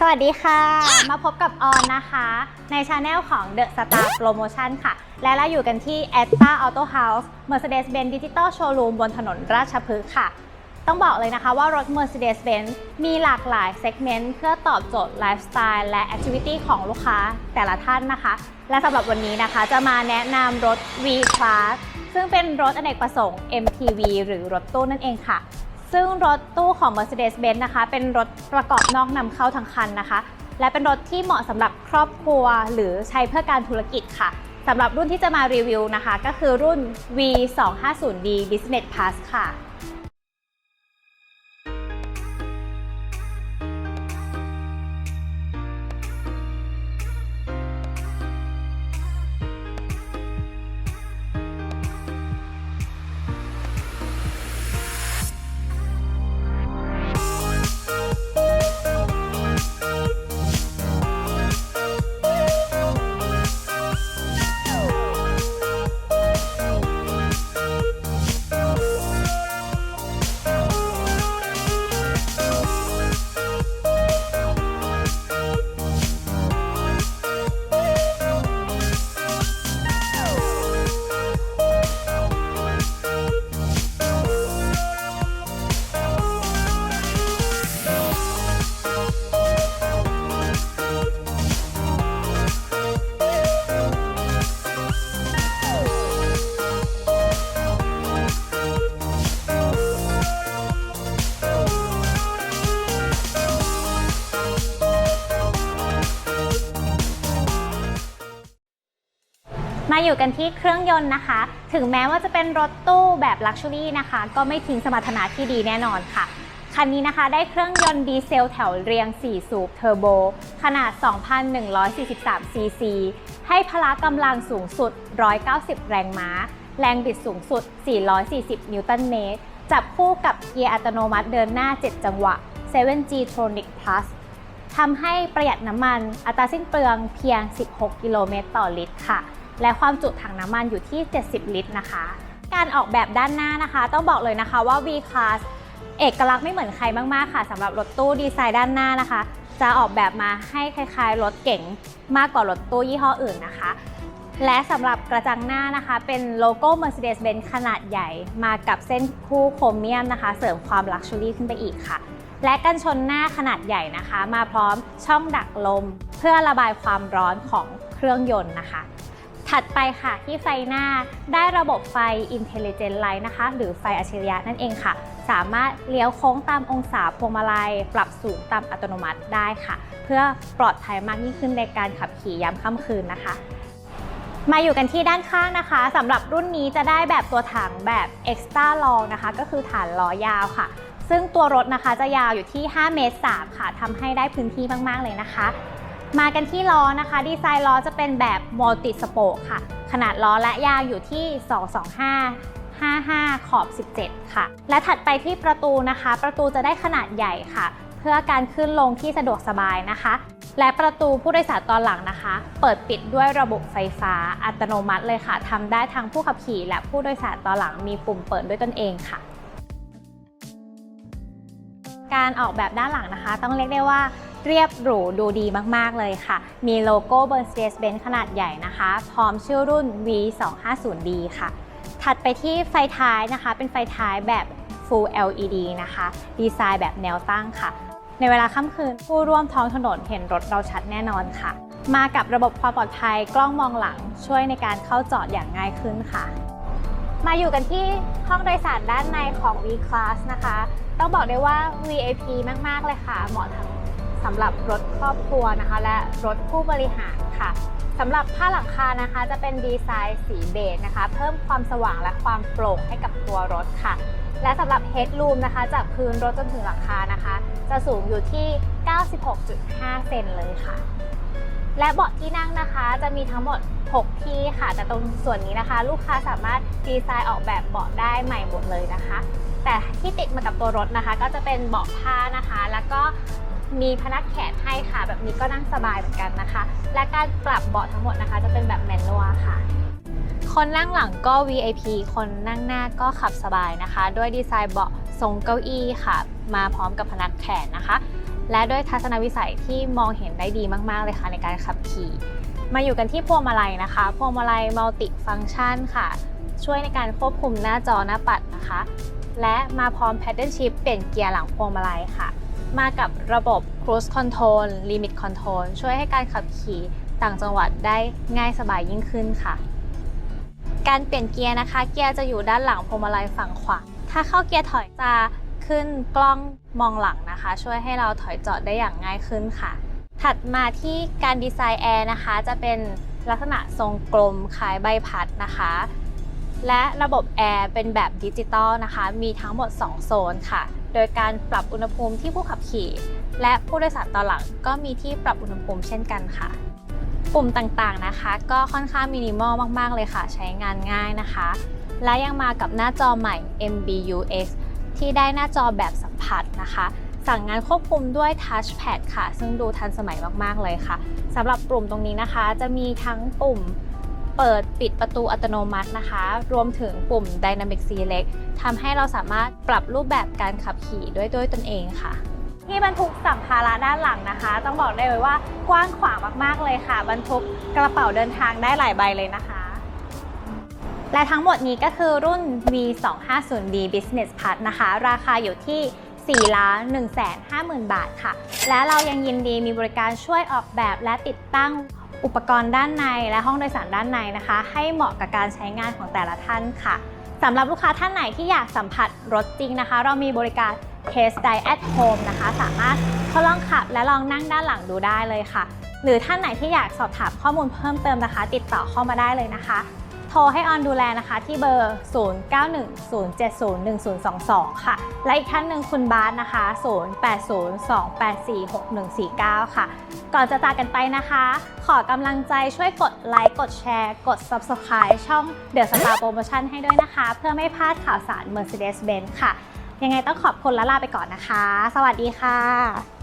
สวัสดีค่ะ มาพบกับออนนะคะ ในช anel ของ The Star Promotion ค่ะ และเราอยู่กันที่ a t t a Auto House Mercedes-Benz Digital Showroom บนถนนราชพฤกษ์ค่ะ ต้องบอกเลยนะคะว่ารถ Mercedes-Benz มีหลากหลายเซกเมนต์เพื่อตอบโจทย์ไลฟ์สไตล์และแอคทิวิตี้ของลูกค้าแต่ละท่านนะคะ และสำหรับวันนี้นะคะจะมาแนะนำรถ V-Class ซึ่งเป็นรถอเนกประสงค์ MPV หรือรถตู้นั่นเองค่ะ ซึ่งรถตู้ของ Mercedes-Benz นะคะ เป็นรถประกอบนอกนำเข้าทั้งคันนะคะ และเป็นรถที่เหมาะสำหรับครอบครัวหรือใช้เพื่อการธุรกิจค่ะสำหรับรุ่นที่จะมารีวิวนะคะ ก็คือรุ่น V250D Business Plus ค่ะ มาอยู่กันที่เครื่องยนต์นะคะ ถึงแม้ว่าจะเป็นรถตู้แบบลักชัวรี่นะคะ ก็ไม่ทิ้งสมรรถนะที่ดีแน่นอนค่ะ คันนี้นะคะได้เครื่องยนต์ดีเซลแถวเรียง 4 สูบเทอร์โบ ขนาด 2,143 ซีซี ให้พละกำลังสูงสุด 190 แรงม้า แรงบิดสูงสุด 440 นิวตันเมตร จับคู่กับเกียร์อัตโนมัติเดินหน้า 7 จังหวะ 7G Tronic Plus ทำให้ประหยัดน้ำมันอัตราสิ้นเปลืองเพียง 16 กิโลเมตรต่อลิตรค่ะ และความจุถังน้ำมันอยู่ที่ 70 ลิตรนะคะ การออกแบบด้านหน้านะคะ ต้องบอกเลยนะคะว่า V-Class เอกลักษณ์ไม่เหมือนใครมากๆค่ะสำหรับรถตู้ดีไซน์ด้านหน้านะคะ จะออกแบบมาให้คล้ายๆ รถเก๋งมากกว่ารถตู้ยี่ห้ออื่นนะคะ และสำหรับกระจังหน้านะคะ เป็นโลโก้ Mercedes-Benz ขนาดใหญ่มากับเส้นคู่โครเมียมนะคะ เสริมความลักชัวรี่ขึ้นไปอีกค่ะ และกันชนหน้าขนาดใหญ่นะคะ มาพร้อมช่องดักลม เพื่อระบายความร้อนของเครื่องยนต์นะคะ ถัดไปค่ะที่ไฟหน้าได้ระบบไฟ Intelligent Light นะคะ หรือไฟอัจฉริยะนั่นเองค่ะ สามารถเลี้ยวโค้งตามองศาพวงมาลัย ปรับสูงตามอัตโนมัติได้ค่ะ เพื่อปลอดภัยมากยิ่งขึ้นในการขับขี่ยามค่ำคืนนะคะ มาอยู่กันที่ด้านข้างนะคะสำหรับรุ่นนี้จะได้แบบตัวถังแบบ Extra Long นะคะ ก็คือฐานล้อยาวค่ะซึ่งตัวรถนะคะจะยาวอยู่ที่ 5 เมตร 3 ค่ะ ทำให้ได้พื้นที่มาก ๆ เลยนะคะ มากันที่ล้อนะคะ ดีไซน์ล้อจะเป็นแบบมัลติสโปกค่ะ ขนาดล้อและยางอยู่ที่ 225 55 ขอบ 17 ค่ะ และถัดไปที่ประตูนะคะ ประตูจะได้ขนาดใหญ่ค่ะ เพื่อการขึ้นลงที่สะดวกสบายนะคะ และประตูผู้โดยสารตอนหลังนะคะ เปิดปิดด้วยระบบไฟฟ้าอัตโนมัติเลยค่ะทำได้ทั้งผู้ขับขี่และผู้โดยสารตอนหลังมีปุ่มเปิดด้วยตนเองค่ะ การออกแบบด้านหลังนะคะ ต้องเรียกได้ว่า เรียบหรูดูดีมากๆเลยค่ะ มีโลโก้ Mercedes-Benz ขนาดใหญ่นะคะ พร้อมชื่อรุ่น V250D ค่ะ ถัดไปที่ไฟท้ายนะคะ เป็นไฟท้ายแบบ Full LED นะคะ ดีไซน์แบบแนวตั้งค่ะ ในเวลาค่ำคืนผู้ร่วมท้องถนนเห็นรถเราชัดแน่นอนค่ะ มากับระบบความปลอดภัยกล้องมองหลังช่วยในการเข้าจอดอย่างง่ายขึ้นค่ะ มาอยู่กันที่ห้องโดยสารด้านในของ V-Class นะคะ ต้องบอกได้ว่า VIP มาก ๆ เลยค่ะ เหมาะทั้ง สำหรับรถครอบครัวนะคะ และรถผู้บริหารค่ะสำหรับผ้าหลังคานะคะจะเป็นดีไซน์สีเบจนะคะ เพิ่มความสว่างและความโปร่งให้กับตัวรถค่ะ และสำหรับ Headroom นะคะจากพื้นรถจนถึงหลังคานะคะ จะสูงอยู่ที่ 96.5 เซนเลยค่ะ และเบาะที่นั่งนะคะจะมีทั้งหมด 6 ที่ค่ะ แต่ตรงส่วนนี้นะคะ ลูกค้าสามารถดีไซน์ออกแบบเบาะได้ใหม่หมดเลยนะคะ แต่ที่ติดมากับตัวรถนะคะ ก็จะเป็นเบาะผ้านะคะ แล้วก็ มีพนักแขนให้ค่ะ แบบนี้ก็นั่งสบายเหมือนกันนะคะ และการปรับเบาะทั้งหมดนะคะ จะเป็นแบบแมนนวลค่ะ คนนั่งหลังก็ VIP คนนั่งหน้าก็ขับสบายนะคะ ด้วยดีไซน์เบาะทรงเก้าอี้ค่ะ มาพร้อมกับพนักแขนนะคะ และด้วยทัศนวิสัยที่มองเห็นได้ดีมากๆเลยค่ะในการขับขี่มาอยู่กันที่พวงมาลัยนะคะ พวงมาลัยมัลติฟัง c t ชันค่ะ ช่วยในการควบคุมหน้าจอหน้าปัดนะคะ และมาพร้อม Paddle Shift เปลี่ยนเกียร์หลังพวงมาลัยค่ะ มากับระบบ Cruise Control Limit Control ช่วยให้การขับขี่ต่างจังหวัดได้ง่ายสบายยิ่งขึ้นค่ะ การเปลี่ยนเกียร์นะคะ เกียร์จะอยู่ด้านหลังพวงมาลัยฝั่งขวา ถ้าเข้าเกียร์ถอยจะขึ้นกล้องมองหลังนะคะ ช่วยให้เราถอยจอดได้อย่างง่ายขึ้นค่ะ ถัดมาที่การดีไซน์แอร์นะคะ จะเป็นลักษณะทรงกลมคล้ายใบพัดนะคะ และระบบแอร์เป็นแบบดิจิตอลนะคะ มีทั้งหมด 2 โซนค่ะ โดยการปรับอุณหภูมิที่ผู้ขับขี่ และผู้โดยสารตอนหลังก็มีที่ปรับอุณหภูมิเช่นกันค่ะ ปุ่มต่างๆนะคะ ก็ค่อนข้างมินิมอลมากๆเลยค่ะ ใช้งานง่ายนะคะ และยังมากับหน้าจอใหม่ MBUX ที่ได้หน้าจอแบบสัมผัสนะคะ สั่งงานควบคุมด้วย Touchpad ค่ะ ซึ่งดูทันสมัยมากๆเลยค่ะสำหรับปุ่มตรงนี้นะคะ จะมีทั้งปุ่ม เปิดปิดประตูอัตโนมัตินะคะ รวมถึงปุ่ม Dynamic Select ทำให้เราสามารถปรับรูปแบบการขับขี่ด้วยด้วยตนเองค่ะ ที่บรรทุกสัมภาระด้านหลังนะคะ ต้องบอกได้เลยว่ากว้างขวางมากๆเลยค่ะ บรรทุกกระเป๋าเดินทางได้หลายใบเลยนะคะ และทั้งหมดนี้ก็คือรุ่น V250D Business Plus นะคะ ราคาอยู่ที่4ล้าน1แสน50,000 บาทค่ะ และเรายังยินดีมีบริการช่วยออกแบบและติดตั้ง อุปกรณ์ด้านในและห้องโดยสารด้านในนะคะ ให้เหมาะกับการใช้งานของแต่ละท่านค่ะสำหรับลูกค้าท่านไหนที่อยากสัมผัสรถจริงนะคะ เรามีบริการ Test Drive at Home นะคะ สามารถทดลองขับและลองนั่งด้านหลังดูได้เลยค่ะ หรือท่านไหนที่อยากสอบถามข้อมูลเพิ่มเติมนะคะ ติดต่อเข้ามาได้เลยนะคะ รให้ออนดูแลนะคะที่เบอร์ 0910701022 ค่ะ และอีกท่านหนึ่งคุณบาสนะคะ 0802846149 ค่ะ ก่อนจะจากกันไปนะคะ ขอกำลังใจช่วยกดไลค์ กดแชร์ กด Subscribe ช่อง The Star Promotion ให้ด้วยนะคะ เพื่อไม่พลาดข่าวสาร Mercedes-Benz ค่ะ ยังไงต้องขอบคุณและลาไปก่อนนะคะ สวัสดีค่ะ